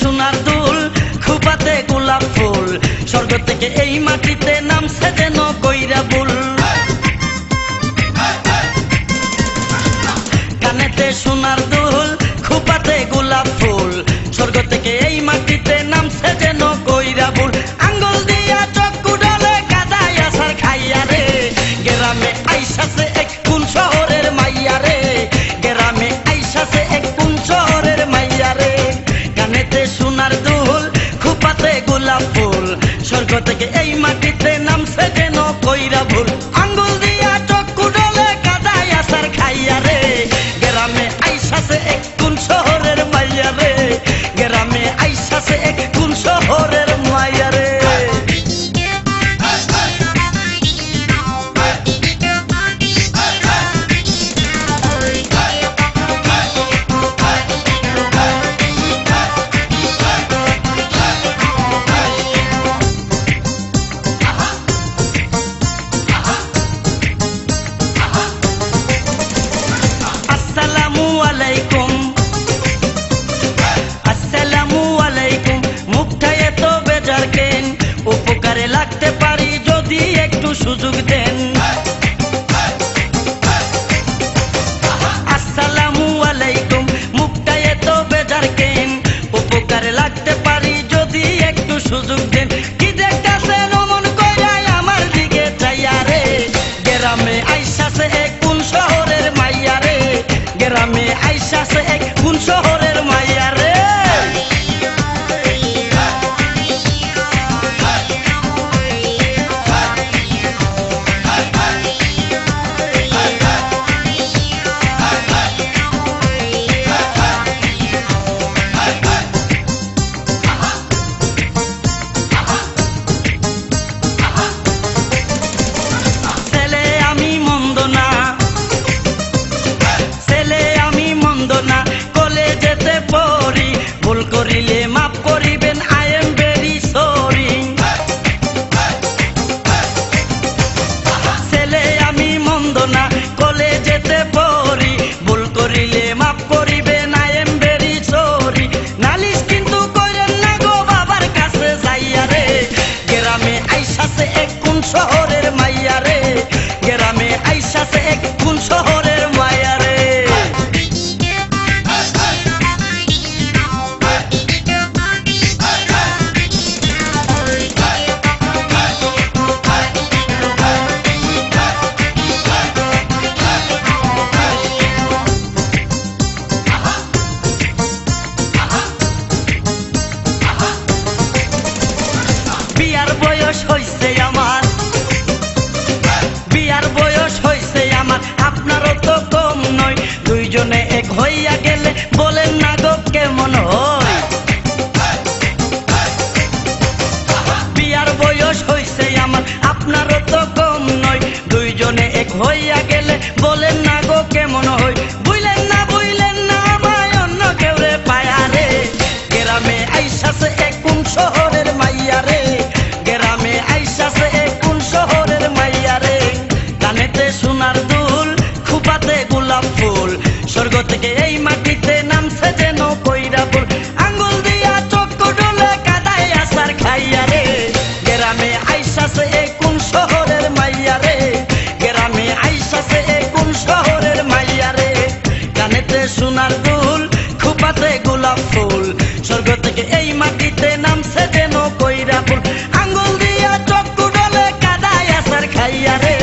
সোনার দুল, খুপাতে গোলাপ ফুল। স্বর্গ থেকে এই মাটিতে নামছে যেন কইরা বুল। কানেতে সোনার দুল, খুপাতে গোলাপ ফুল। Gidelim করিলে মাফ করি বিয়ার বয়স হইছে আমার। বিয়ার বয়স হইছে আমার, আপনারও তো কম নয়। দুইজনে এক হইয়া গেলে বলেন না গো কেমন হয়। বিয়ার বয়স হইছে আমার, আপনারও তো কম নয়। দুইজনে এক হইয়া গেলে বলেন না গো কেমন হয়। বুঝলেন না বুঝলেন না, আমায় অন্য কেউ রে শহর স্বর্গ থেকে এই মাটিতে নামছে যেন কইরাপুর। আঙ্গুল দিয়া চক্ষু ডলে কাদায় আসার খাইয়া রে। গ্রামে আইসাছে এ কোন শহরের মাইয়া রে। গ্রামে আইসাছে এ কোন শহরের মাইয়া রে। কানেতে সোনার দুল খুপাতে গোলাপ ফুল। স্বর্গ থেকে এই মাটিতে নামছে যেন কইরাপুর। আঙ্গুল দিয়া চক্ষু ডলে কাদায় আসার খাইয়া রে।